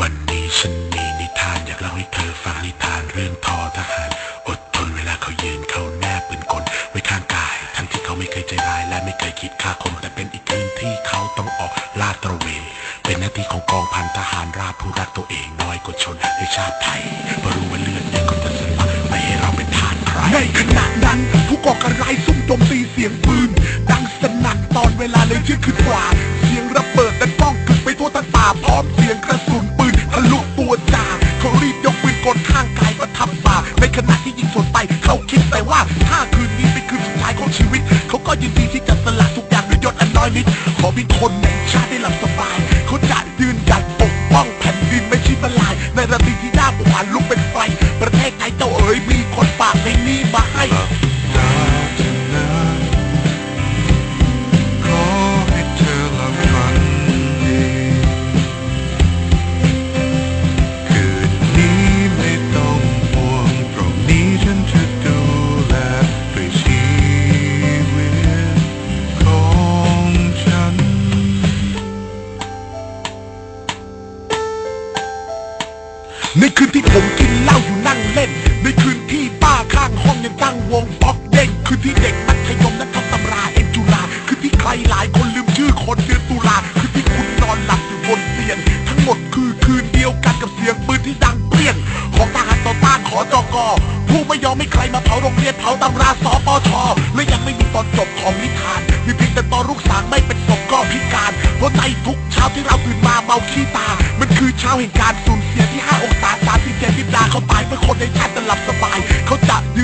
วันนี้ฉันมีนิทานอยากเล่าให้เธอฟังนิทานเรื่องทอทหาร อดทนเวลาเขายืนเขาแนบปืนกลไว้ข้างกาย ทั้งที่เขาไม่เคยใจร้ายและไม่เคยคิดฆ่าคนแต่เป็นอีกคืนที่เขาต้องออกลาดตระเวน เป็นหน้าที่ของกองพันทหารราบผู้รักตัวเองน้อยกว่าชนในชาติไทยเพราะรู้ว่าเลือดเนี่ยก็จะสลักไม่ให้เราเป็นทาสใครในขณะนั้นผู้ก่อการร้ายซุ่มโจมตีเสียงปืน ดังสนั่นตอนเวลาในเที่ยงคืนกว่า กปืนกลข้างกายประทับบ่าในขณะที่ยิงสวนไป เขาคิดแต่ว่า ถ้าคืนนี้เป็นคืนสุดท้ายของชีวิต เขาก็ยินดีที่จะสละทุกอย่างด้วยยศอันน้อยนิด ขอเพียงคนในชาติได้หลับสบาย ในคืนที่ผมกินเหล้าอยู่นั่งเล่น ในคืนที่ป้าข้างห้องยังตั้งวงป๊อกเด้งคืนที่เด็กมัธยมนั้นทำตำราเอ็นจุฬาคืนที่ใครหลายคนลืมชื่อคนเดือนตุลาคืน ไม่ยอมให้ใครมาเผาโรงเรียนเผาตำราสปชและยังไม่มีตอนจบของนิทาน มีเพียงแต่ตอนลูกสางไม่เป็นศพก็พิการ เพราะในทุกเช้าที่เราตื่นมาเมาขี้ตา มันคือเช้าแห่งการสูญเสียที่5องศาสามสิบเจ็ดวิบดาเขาตายเพื่อคนในชาติจะหลับสบาย เขาจะยืน